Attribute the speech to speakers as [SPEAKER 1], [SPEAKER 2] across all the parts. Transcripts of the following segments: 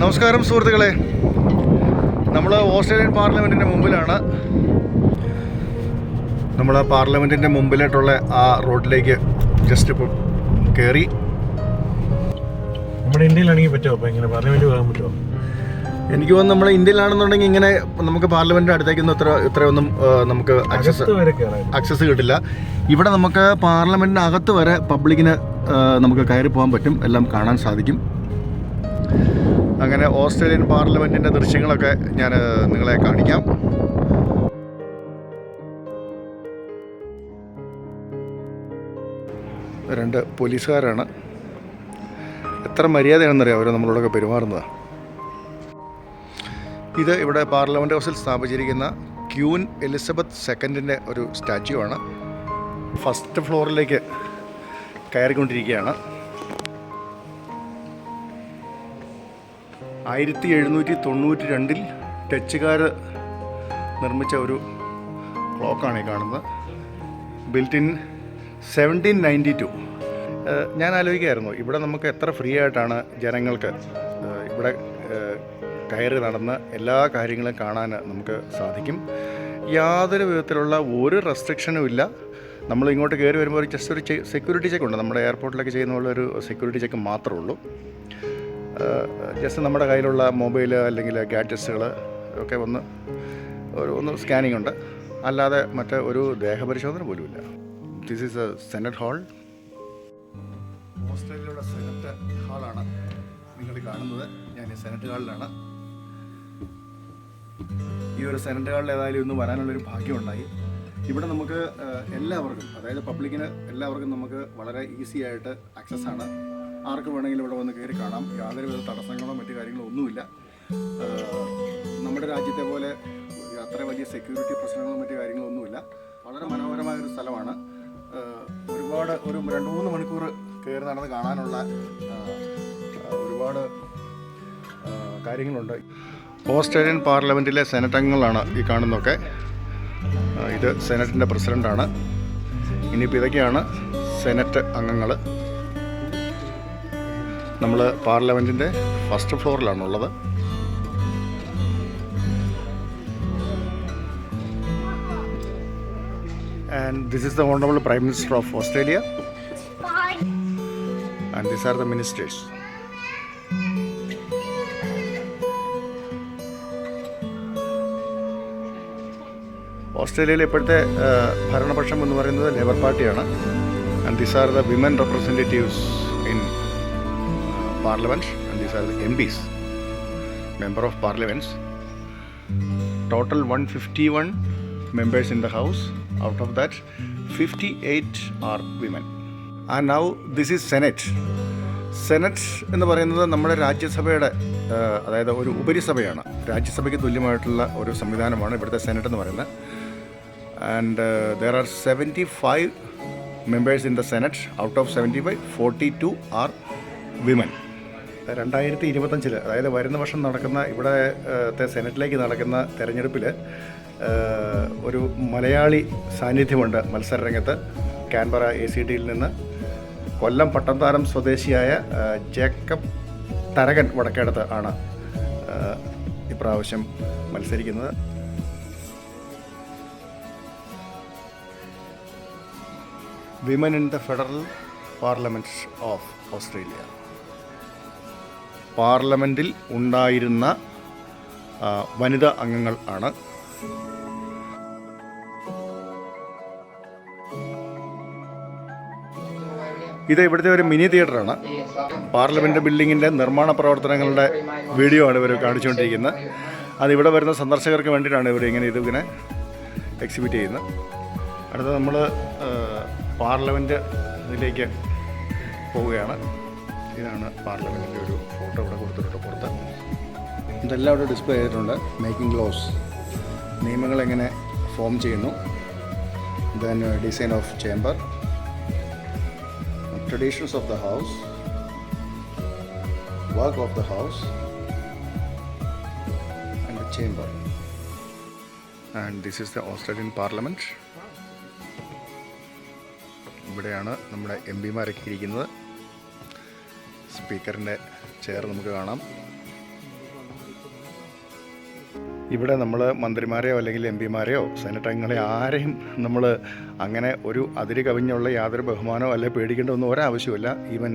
[SPEAKER 1] നമസ്കാരം സുഹൃത്തുക്കളെ. നമ്മൾ ഓസ്ട്രേലിയൻ പാർലമെന്റിന്റെ മുമ്പിലാണ്. നമ്മൾ പാർലമെന്റിന്റെ മുമ്പിലായിട്ടുള്ള ആ റോഡിലേക്ക് ജസ്റ്റ് ഇപ്പം കയറി
[SPEAKER 2] നമ്മുടെ ഇന്ത്യയിലാണെങ്കിൽ പറ്റുമോ? അപ്പോൾ ഇങ്ങനെ പാർലമെന്റ് പോകാൻ പറ്റുമോ?
[SPEAKER 1] എനിക്ക് തോന്നുന്നു നമ്മൾ ഇന്ത്യയിലാണെന്നുണ്ടെങ്കിൽ ഇങ്ങനെ നമുക്ക് പാർലമെന്റിന്റെ അടുത്തേക്കൊന്നും ഇത്ര ഇത്രയൊന്നും നമുക്ക് ആക്സസ്
[SPEAKER 2] അക്സസ്
[SPEAKER 1] ആക്സസ് കിട്ടില്ല. ഇവിടെ നമുക്ക് പാർലമെന്റിന് അകത്ത് വരെ പബ്ലിക്കിന് നമുക്ക് കയറി പോകാൻ പറ്റും. എല്ലാം കാണാൻ സാധിക്കും. അങ്ങനെ ഓസ്ട്രേലിയൻ പാർലമെന്റിന്റെ ദൃശ്യങ്ങളൊക്കെ ഞാൻ നിങ്ങളെ കാണിക്കാം. രണ്ട് പോലീസുകാരാണ്. എത്ര മര്യാദയാണെന്നറിയാം അവർ നമ്മളോടൊക്കെ പെരുമാറുന്നത്? ഇത് ഇവിടെ പാർലമെന്റ് ഹൗസിൽ സ്ഥാപിച്ചിരിക്കുന്ന ക്യൂൻ എലിസബത്ത് സെക്കൻഡിന്റെ ഒരു സ്റ്റാച്യു ആണ്. ഫസ്റ്റ് ഫ്ലോറിലേക്ക് കയറിക്കൊണ്ടിരിക്കുകയാണ്. ആയിരത്തി എഴുന്നൂറ്റി തൊണ്ണൂറ്റി രണ്ടിൽ ഡച്ചുകാർ നിർമ്മിച്ച ഒരു ക്ലോക്കാണ് ഈ കാണുന്നത്. Built in seventeen ninety two ഞാൻ ആലോചിക്കായിരുന്നു ഇവിടെ നമുക്ക് എത്ര ഫ്രീ ആയിട്ടാണ് ജനങ്ങൾക്ക് ഇവിടെ കയറി നടന്ന് എല്ലാ കാര്യങ്ങളും കാണാൻ നമുക്ക് സാധിക്കും. യാതൊരു വിധത്തിലുള്ള ഒരു റെസ്ട്രിക്ഷനും ഇല്ല. നമ്മൾ ഇങ്ങോട്ട് കയറി വരുമ്പോൾ ജസ്റ്റ് ഒരു സെക്യൂരിറ്റി ചെക്ക് ഉണ്ട്. നമ്മുടെ എയർപോർട്ടിലൊക്കെ ചെയ്യുന്ന പോലെ ഒരു സെക്യൂരിറ്റി ചെക്ക് മാത്രമേ ഉള്ളൂ. ജസ്റ്റ് നമ്മുടെ കയ്യിലുള്ള മൊബൈൽ അല്ലെങ്കിൽ ഗാഡ്ജറ്റ്സുകൾ ഒക്കെ ഒന്ന് ഒരു ഒന്ന് സ്കാനിങ് ഉണ്ട്. അല്ലാതെ മറ്റ് ഒരു ദേഹപരിശോധന പോലുമില്ല this is a senate hall ഓസ്ട്രേലിയയുടെ സെനറ്റ് ഹാളാണ് നിങ്ങൾ കാണുന്നത്. ഞാൻ സെനറ്റ് ഹാളിലാണ് ഈ ഒരു സെനറ്റ് ഹാളിൽ ഏതായാലും ഇന്ന് വരാനുള്ളൊരു ഭാഗ്യമുണ്ടായി. ഇവിടെ നമുക്ക് എല്ലാവർക്കും അതായത് പബ്ലിക്കിന് എല്ലാവർക്കും നമുക്ക് വളരെ ഈസി ആയിട്ട് ആക്സസ് ആണ്. ആർക്ക് വേണമെങ്കിലും ഇവിടെ വന്ന് കയറി കാണാം. യാതൊരുവിധ തടസ്സങ്ങളോ മറ്റു കാര്യങ്ങളോ ഒന്നുമില്ല. നമ്മുടെ രാജ്യത്തെ പോലെ അത്ര വലിയ സെക്യൂരിറ്റി പ്രശ്നങ്ങളോ മറ്റു കാര്യങ്ങളോ ഒന്നുമില്ല. വളരെ മനോഹരമായ ഒരു സ്ഥലമാണ് ഒരുപാട് ഒരു രണ്ട് മൂന്ന് മണിക്കൂർ കയറി നടന്ന് കാണാനുള്ള ഒരുപാട് കാര്യങ്ങളുണ്ട്. ഓസ്ട്രേലിയൻ പാർലമെന്റിലെ സെനറ്റ് അംഗങ്ങളാണ് ഈ കാണുന്നതൊക്കെ. ഇത് സെനറ്റിന്റെ പ്രസിഡന്റാണ് ഇനിയിപ്പോൾ ഇതൊക്കെയാണ് സെനറ്റ് അംഗങ്ങൾ നമ്മൾ പാർലമെന്റിന്റെ first ഫ്ലോറിലാണുള്ളത്. And this is the honourable prime minister of Australia and these are the ministers ഓസ്ട്രേലിയയിലെ ഇപ്പോഴത്തെ ഭരണപക്ഷം എന്ന് പറയുന്നത് ലേബർ പാർട്ടിയാണ് and these are the women representatives in parliament and these the MPs member of parliaments total one fifty one members in the house out of that fifty eight are women and now this is senate senate എന്ന് പറയുന്നത് നമ്മുടെ രാജ്യസഭയുടെ അതായത് ഒരു ഉപരിസഭയാണ്. രാജ്യസഭയ്ക്ക് തുല്യമായിട്ടുള്ള ഒരു സംവിധാനമാണ് ഇവിടുത്തെ senate എന്ന് പറയുന്നത്. And there are seventy five members in the senate out of seventy five forty two are women രണ്ടായിരത്തി ഇരുപത്തഞ്ചിൽ അതായത് വരുന്ന വർഷം നടക്കുന്ന ഇവിടത്തെ സെനറ്റിലേക്ക് നടക്കുന്ന തെരഞ്ഞെടുപ്പിൽ ഒരു മലയാളി സാന്നിധ്യമുണ്ട് മത്സരരംഗത്ത്. കാൻബറ എ സി ഡിയിൽ നിന്ന് കൊല്ലം പട്ടംതാരം സ്വദേശിയായ ജേക്കബ് തരകൻ വടക്കേടത്ത് ആണ് ഇപ്രാവശ്യം മത്സരിക്കുന്നത്. Women in the federal parliament of Australia. പാർലമെന്റിൽ ഉണ്ടായിരുന്ന വനിതാ അംഗങ്ങൾ ആണ്. ഇത് ഇവിടുത്തെ ഒരു മിനി തിയേറ്ററാണ് പാർലമെന്റ് ബിൽഡിങ്ങിന്റെ നിർമ്മാണ പ്രവർത്തനങ്ങളുടെ വീഡിയോ ആണ് ഇവർ കാണിച്ചുകൊണ്ടിരിക്കുന്നത്. അത് ഇവിടെ വരുന്ന സന്ദർശകർക്ക് വേണ്ടിയിട്ടാണ് ഇവർ ഇങ്ങനെ ഇത് ഇങ്ങനെ എക്സിബിറ്റ് ചെയ്യുന്നത്. അടുത്ത നമ്മൾ പാർലമെന്റ് ഇതിലേക്ക് പോവുകയാണ്. ഇതാണ് പാർലമെന്റിന്റെ ഒരു ഫോട്ടോ ഇവിടെ കൊടുത്തിട്ടുണ്ട് പുറത്ത് ഇതെല്ലാം ഇവിടെ ഡിസ്പ്ലേ ചെയ്തിട്ടുണ്ട്. മേക്കിംഗ് ലോസ് നിയമങ്ങൾ എങ്ങനെ ഫോം ചെയ്യുന്നു. Then design of chamber traditions of the house work of the house and the chamber and this is the Australian Parliament. ഇവിടെയാണ് നമ്മുടെ എം പിമാരൊക്കെ ഇരിക്കുന്നത്. സ്പീക്കറിന്റെ ചെയർ നമുക്ക് കാണാം. ഇവിടെ നമ്മൾ മന്ത്രിമാരെയോ അല്ലെങ്കിൽ എം പിമാരെയോ സെനറ്റ് അംഗങ്ങളെ ആരെയും നമ്മൾ അങ്ങനെ ഒരു അതിര് കവിഞ്ഞുള്ള യാതൊരു ബഹുമാനമോ അല്ലെ പേടിക്കേണ്ട ഒന്നും ഒരാവശ്യമില്ല ഈവൻ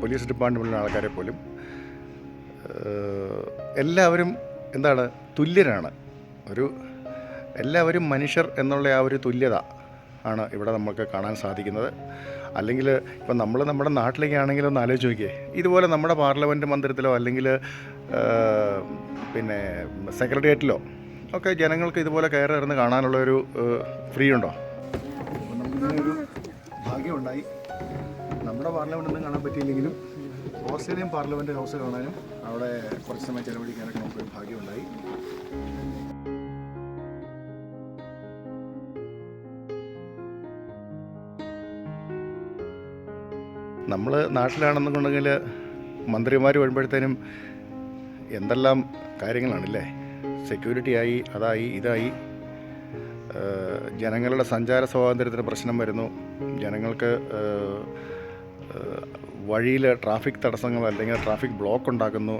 [SPEAKER 1] പോലീസ് ഡിപ്പാർട്ട്മെന്റിലെ ആൾക്കാരെ പോലും. എല്ലാവരും എന്താണ്? തുല്യരാണ്. ഒരു എല്ലാവരും മനുഷ്യർ എന്നുള്ള ആ ഒരു തുല്യത ആണ് ഇവിടെ നമുക്ക് കാണാൻ സാധിക്കുന്നത്. അല്ലെങ്കിൽ ഇപ്പം നമ്മൾ നമ്മുടെ നാട്ടിലേക്കാണെങ്കിലും ഒന്ന് ആലോചിച്ച് നോക്കിയേ. ഇതുപോലെ നമ്മുടെ പാർലമെന്റ് മന്ദിരത്തിലോ അല്ലെങ്കിൽ പിന്നെ സെക്രട്ടേറിയറ്റിലോ ഒക്കെ ജനങ്ങൾക്ക് ഇതുപോലെ കയറി ഇറന്ന് കാണാനുള്ള ഒരു ഫ്രീ ഉണ്ടോ? ഒരു ഭാഗ്യമുണ്ടായി നമ്മുടെ പാർലമെന്റ് ഒന്നും കാണാൻ പറ്റിയില്ലെങ്കിലും ഓസ്ട്രേലിയൻ പാർലമെന്റ് ഹൗസ് കാണാനും അവിടെ കുറച്ച് സമയം ചെലവഴിക്കാനൊക്കെ നമുക്കൊരു ഭാഗ്യമുണ്ടായി നമ്മൾ നാട്ടിലാണെന്നുണ്ടെങ്കിൽ മന്ത്രിമാർ വരുമ്പോഴത്തേനും എന്തെല്ലാം കാര്യങ്ങളാണല്ലേ? സെക്യൂരിറ്റി ആയി അതായി ഇതായി. ജനങ്ങളുടെ സഞ്ചാര സ്വാതന്ത്ര്യത്തിന് പ്രശ്നം വരുന്നു. ജനങ്ങൾക്ക് വഴിയിൽ ട്രാഫിക് തടസ്സങ്ങൾ അല്ലെങ്കിൽ ട്രാഫിക് ബ്ലോക്ക് ഉണ്ടാക്കുന്നു.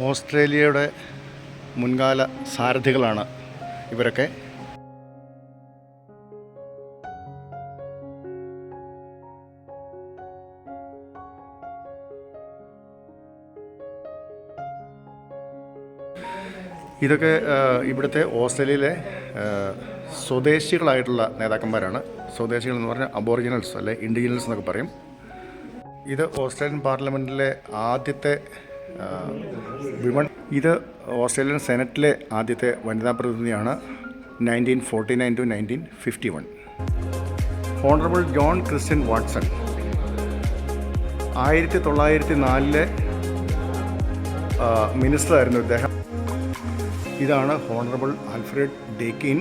[SPEAKER 1] ഓസ്ട്രേലിയയുടെ മുൻകാല സാരഥികളാണ് ഇവരൊക്കെ. ഇതൊക്കെ ഇവിടുത്തെ ഓസ്ട്രേലിയയിലെ സ്വദേശികളായിട്ടുള്ള നേതാക്കന്മാരാണ്. സ്വദേശികൾ എന്ന് പറഞ്ഞാൽ അബോറിജിനൽസ് അല്ലെ ഇൻഡിജിനൽസ് എന്നൊക്കെ പറയും. ഇത് ഓസ്ട്രേലിയൻ പാർലമെന്റിലെ ആദ്യത്തെ വിമൺ. ഇത് ഓസ്ട്രേലിയൻ സെനറ്റിലെ ആദ്യത്തെ വനിതാ പ്രതിനിധിയാണ് nineteen forty nine to nineteen fifty one honourable John Christian Watson ആയിരത്തി തൊള്ളായിരത്തി നാലിലെ മിനിസ്റ്ററായിരുന്നു ഇദ്ദേഹം. ഇതാണ് honourable Alfred Deakin.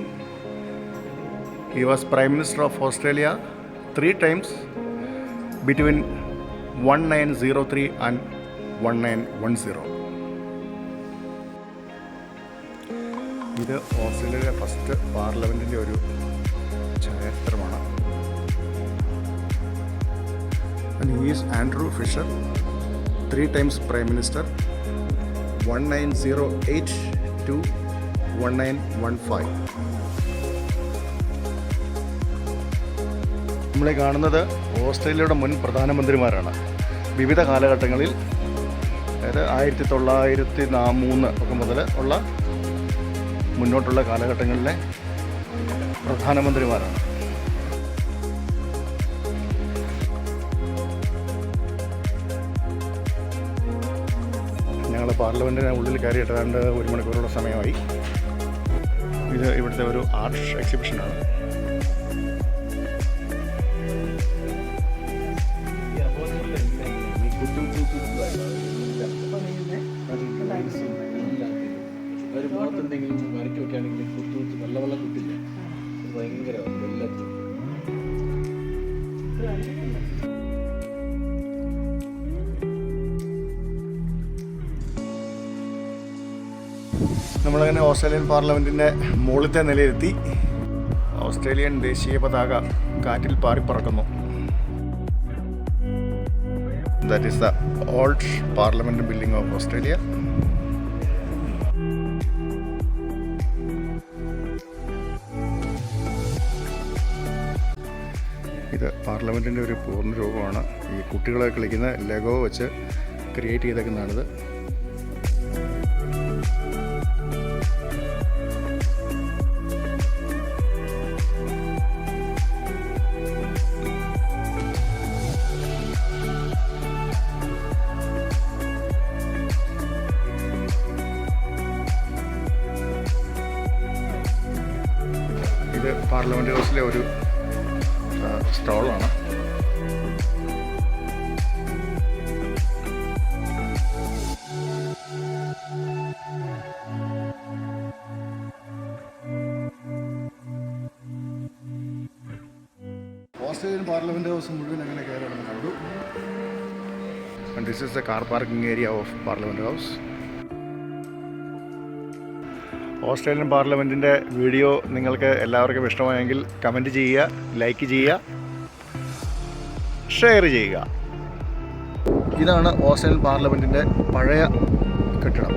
[SPEAKER 1] He was prime minister of Australia three times between one nine zero three and one nine one zero ഇത് ഓസ്ട്രേലിയയിലെ first പാർലമെന്റിന്റെ ഒരു ചരിത്രമാണ് is Andrew Fisher three times prime minister one nine zero eight to one nine one five നമ്മളെ കാണുന്നത് ഓസ്ട്രേലിയയുടെ മുൻ പ്രധാനമന്ത്രിമാരാണ്. വിവിധ കാലഘട്ടങ്ങളിൽ അതായത് ആയിരത്തി തൊള്ളായിരത്തി നാ മൂന്ന് ഒക്കെ മുതൽ ഉള്ള മുന്നോട്ടുള്ള കാലഘട്ടങ്ങളിലെ പ്രധാനമന്ത്രിമാരാണ്. ഞങ്ങൾ പാർലമെന്റിന് ഉള്ളിൽ കയറിയിട്ട് ഏതാണ്ട് ഒരു മണിക്കൂറോളം സമയമായി. ഇത് ഇവിടുത്തെ ഒരു ആർട്ട് എക്സിബിഷനാണ്.
[SPEAKER 2] ഭയങ്കരമാണ് എല്ലാത്തിനും
[SPEAKER 1] നമ്മളങ്ങനെ ഓസ്ട്രേലിയൻ പാർലമെന്റിന്റെ മുകളിലത്തെ നിലയിലെത്തി. ഓസ്ട്രേലിയൻ ദേശീയ പതാക കാറ്റിൽ പാറിപ്പറക്കുന്നു that is the old parliament building of Australia ഇത് പാർലമെന്റിന്റെ ഒരു പൂർണ രൂപമാണ്. ഈ കുട്ടികളെ കളിക്കുന്ന ലഗോ വെച്ച് ക്രിയേറ്റ് ചെയ്തേക്കുന്നതാണിത്. പാർലമെന്റ് ഹൗസിലെ ഒരു സ്റ്റോളാണ്. ഹൗസ് മുഴുവൻ അങ്ങനെ കയറണമെന്ന് കണ്ടു this is the car parking area of parliament house Australian പാർലമെന്റിന്റെ വീഡിയോ നിങ്ങൾക്ക് എല്ലാവർക്കും ഇഷ്ടമായെങ്കിൽ കമന്റ് ചെയ്യുക ലൈക്ക് ചെയ്യുക ഷെയർ ചെയ്യുക. ഇതാണ് ഓസ്ട്രേലിയൻ പാർലമെന്റിന്റെ പഴയ കെട്ടിടം.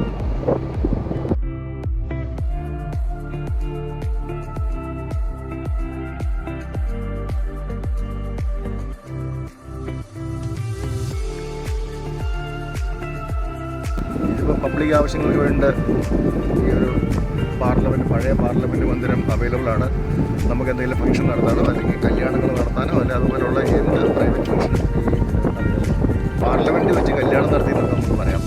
[SPEAKER 1] പബ്ലിക് ആവശ്യങ്ങൾക്ക് വേണ്ടി ഈ ഒരു പാർലമെന്റ് പഴയ പാർലമെന്റ് മന്ദിരം അവൈലബിൾ ആണ്. നമുക്ക് എന്തെങ്കിലും ഫംഗ്ഷൻ നടത്താനോ അല്ലെങ്കിൽ കല്യാണങ്ങൾ നടത്താനോ അല്ലെങ്കിൽ അതുപോലുള്ള എന്ത് പ്രൈവറ്റ് ഫംഗ്ഷനും പാർലമെന്റ് വെച്ച് കല്യാണം നടത്തി നമുക്ക് പറയാം.